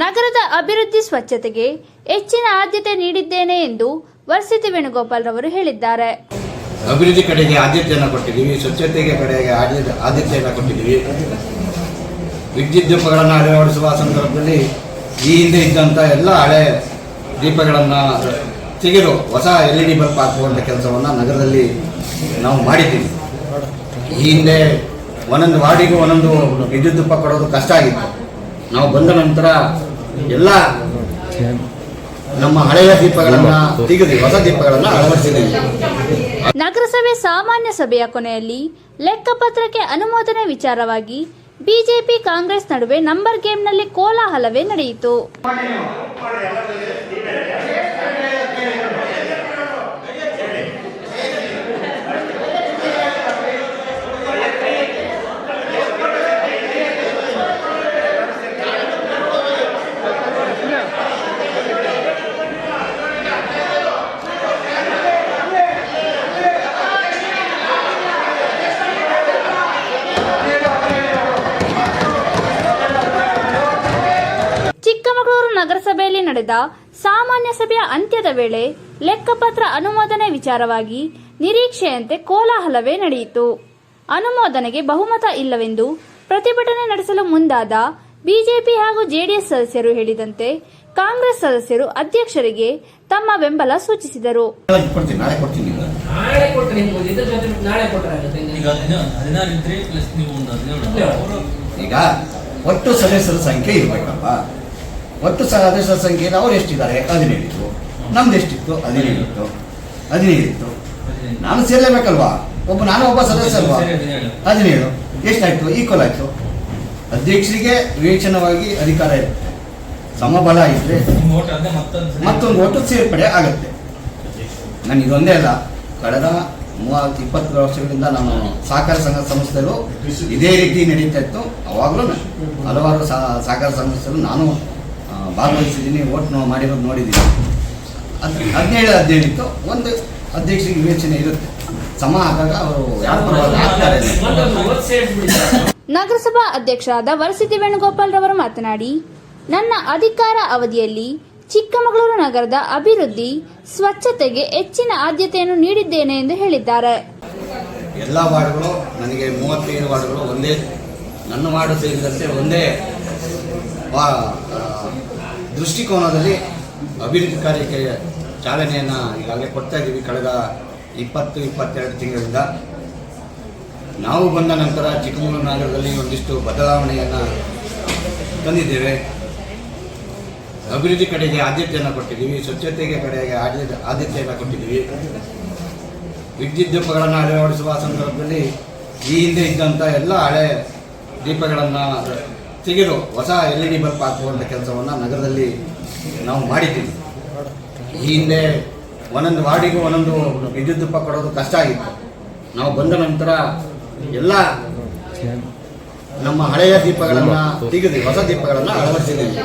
ನಗರದ ಅಭಿವೃದ್ಧಿ ಸ್ವಚ್ಛತೆಗೆ ಹೆಚ್ಚಿನ ಆದ್ಯತೆ ನೀಡಿದ್ದೇನೆ ಎಂದು ವರ್ಸಿತಿ ವೇಣುಗೋಪಾಲ್ ರವರು ಹೇಳಿದ್ದಾರೆ. ಅಭಿವೃದ್ಧಿ ಕಡೆಗೆ ಆದ್ಯತೆಯನ್ನು ಕೊಟ್ಟಿದ್ದೀವಿ, ಸ್ವಚ್ಛತೆಗೆ ಕಡೆಗೆ ಆದ್ಯತೆ, ಆದ್ಯತೆಯನ್ನು ಕೊಟ್ಟಿದ್ದೀವಿ. ವಿದ್ಯುತ್ ದೀಪಗಳನ್ನು ಅಳವಡಿಸುವ ಸಂದರ್ಭದಲ್ಲಿ ಈ ಹಿಂದೆ ಇದ್ದಂಥ ಎಲ್ಲ ಹಳೆ ದೀಪಗಳನ್ನು ತೆಗೆದು ಹೊಸ ಎಲ್ ಇ ಡಿ ಬಲ್ಪ್ ಹಾಕುವಂಥ ಕೆಲಸವನ್ನು ನಗರದಲ್ಲಿ ನಾವು ಮಾಡಿದ್ದೀವಿ. ಈ ಹಿಂದೆ ಒಂದೊಂದು ವಾರ್ಡಿಗೂ ಒಂದೊಂದು ವಿದ್ಯುತ್ ದೀಪ ಕೊಡೋದು ಕಷ್ಟ ಆಗಿತ್ತು. ನಾವು ಬಂದ ನಂತರ ಎಲ್ಲ ನಮ್ಮ ಹಳೆಯ ದೀಪಗಳನ್ನು ತೆಗೆದು ಹೊಸ ದೀಪಗಳನ್ನು ಅಳವಡಿಸಿದ್ದೀವಿ. ನಗರಸಭೆ ಸಾಮಾನ್ಯ ಸಭೆಯ ಕೊನೆಯಲ್ಲಿ ಲೆಕ್ಕಪತ್ರಕ್ಕೆ ಅನುಮೋದನೆ ವಿಚಾರವಾಗಿ ಬಿಜೆಪಿ ಕಾಂಗ್ರೆಸ್ ನಡುವೆ ನಂಬರ್ ಗೇಮ್ನಲ್ಲಿ ಕೋಲಾಹಲವೇ ನಡೆಯಿತು ಚಿಕ್ಕಮಗಳೂರು ನಗರಸಭೆಯಲ್ಲಿ ನಡೆದ ಸಾಮಾನ್ಯ ಸಭೆಯ ಅಂತ್ಯದ ವೇಳೆ ಲೆಕ್ಕಪತ್ರ ಅನುಮೋದನೆ ವಿಚಾರವಾಗಿ ನಿರೀಕ್ಷೆಯಂತೆ ಕೋಲಾಹಲವೇ ನಡೆಯಿತು. ಅನುಮೋದನೆಗೆ ಬಹುಮತ ಇಲ್ಲವೆಂದು ಪ್ರತಿಭಟನೆ ನಡೆಸಲು ಮುಂದಾದ ಬಿಜೆಪಿ ಹಾಗೂ ಜೆಡಿಎಸ್ ಸದಸ್ಯರು ಹೇಳಿದಂತೆ ಕಾಂಗ್ರೆಸ್ ಸದಸ್ಯರು ಅಧ್ಯಕ್ಷರಿಗೆ ತಮ್ಮ ಬೆಂಬಲ ಸೂಚಿಸಿದರು. ಈಗ. ಒಟ್ಟು ಸದಸ್ಯರ ಸಂಖ್ಯೆ ಇರ್ಬೇಕಪ್ಪ. ಒಟ್ಟು ಸದಸ್ಯರ ಸಂಖ್ಯೆಯಲ್ಲಿ ಅವ್ರು ಎಷ್ಟಿದ್ದಾರೆ? ಹದಿನೇಳಿತ್ತು. ನಮ್ದು ಎಷ್ಟಿತ್ತು? ಹದಿನೇಳಿತ್ತು. ಹದಿನೈದಿತ್ತು ನಾನು ಸೇರಲೇಬೇಕಲ್ವಾ? ಒಬ್ಬ ನಾನು ಒಬ್ಬ ಸದಸ್ಯ ಅಲ್ವಾ? ಹದಿನೇಳು. ಎಷ್ಟಾಯ್ತು? ಈಕ್ವಲ್ ಆಯ್ತು. ಅಧ್ಯಕ್ಷರಿಗೆ ವಿವೇಚನವಾಗಿ ಅಧಿಕಾರ ಇರುತ್ತೆ. ಸಮಬಲ ಇದ್ರೆ ಮತ್ತೊಂದು. ಒಟ್ಟು ಸೇರ್ಪಡೆ ಆಗುತ್ತೆ. ನಾನು ಇದೊಂದೇ ಅಲ್ಲ. ಕಳೆದ ಮೂವತ್ತು ಇಪ್ಪತ್ತು ವರ್ಷಗಳಿಂದ ನಾನು ಸಹಕಾರ ಸಂಘ ಸಂಸ್ಥೆಗಳು ಇದೇ ರೀತಿ ನಡೀತಾ ಇತ್ತು. ಅವಾಗಲೂ ಹಲವಾರು ಸಹ- ಸಹಕಾರ ಸಂಸ್ಥೆಗಳು ನಾನು ಭಾಗವಹಿಸಿದ್ದೀನಿ ಓಟ್ ನೋ- ಮಾಡಿರೋದು ನೋಡಿದ್ದೀನಿ. ಅದು ಹದಿನೇಳು ಹದಿನೇಳಿತ್ತು ಒಂದು ಅಧ್ಯಕ್ಷರಿಗೆ ವಿವೇಚನೆ ಇರುತ್ತೆ. ಸಮ ಆದಾಗ ಅವರು ಯಾರ ಪರವಾಗಿ ಆಗ್ತಾರೆ. ನಗರಸಭಾ ಅಧ್ಯಕ್ಷರಾದ ವರಸಿದ್ದಿ ವೇಣುಗೋಪಾಲ್ ರವರು ಮಾತನಾಡಿ ನನ್ನ ಅಧಿಕಾರ ಅವಧಿಯಲ್ಲಿ ಚಿಕ್ಕಮಗಳೂರು ನಗರದ ಅಭಿವೃದ್ಧಿ ಸ್ವಚ್ಛತೆಗೆ ಹೆಚ್ಚಿನ ಆದ್ಯತೆಯನ್ನು ನೀಡಿದ್ದೇನೆ ಎಂದು ಹೇಳಿದ್ದಾರೆ. ಎಲ್ಲ ವಾರ್ಡ್ಗಳು ನನಗೆ ಮೂವತ್ತೈದು ವಾರ್ಡ್ಗಳು ಒಂದೇ ನನ್ನ ವಾರ್ಡು ಸೇರಿದಂತೆ ಒಂದೇ ಆ, ದೃಷ್ಟಿಕೋನದಲ್ಲಿ ಅಭಿವೃದ್ಧಿ ಕಾರ್ಯಕ್ಕೆ ಚಾಲನೆಯನ್ನು ಈಗಾಗಲೇ ಕೊಡ್ತಾ ಇದ್ದೀವಿ. ಕಳೆದ ಇಪ್ಪತ್ತು, ಇಪ್ಪತ್ತೆರಡು ತಿಂಗಳಿಂದ ನಾವು ಬಂದ ನಂತರ ಚಿಕ್ಕಮಗಳೂರು ನಗರದಲ್ಲಿ ಒಂದಿಷ್ಟು ಬದಲಾವಣೆಯನ್ನು ತಂದಿದ್ದೇವೆ. ಅಭಿವೃದ್ಧಿ ಕಡೆಗೆ ಆದ್ಯತೆಯನ್ನು ಕೊಟ್ಟಿದ್ದೀವಿ. ಸ್ವಚ್ಛತೆಗೆ ಕಡೆಗೆ ಆದ್ಯತೆ, ಆದ್ಯತೆಯನ್ನು ಕೊಟ್ಟಿದ್ದೀವಿ. ವಿದ್ಯುತ್ ದೀಪಗಳನ್ನು ಅಳವಡಿಸುವ ಸಂದರ್ಭದಲ್ಲಿ ಈ ಹಿಂದೆ ಇದ್ದಂಥ ಎಲ್ಲ ಹಳೆ ದೀಪಗಳನ್ನು ತೆಗೆದು ಹೊಸ ಎಲ್ ಇ ಡಿ ಬಲ್ಪ್ ಹಾಕುವಂಥ ಕೆಲಸವನ್ನು ನಗರದಲ್ಲಿ ನಾವು ಮಾಡಿದ್ದೀವಿ. ಈ ಹಿಂದೆ ಒಂದೊಂದು ವಾರ್ಡಿಗೂ ಒಂದೊಂದು ವಿದ್ಯುತ್ ದೀಪ ಕೊಡೋದು ಕಷ್ಟ ಆಗಿತ್ತು. ನಾವು ಬಂದ ನಂತರ ಎಲ್ಲ ನಮ್ಮ ಹಳೆಯ ದೀಪಗಳನ್ನು ತೆಗೆದು ಹೊಸ ದೀಪಗಳನ್ನು ಅಳವಡಿಸಿದ್ದೀವಿ.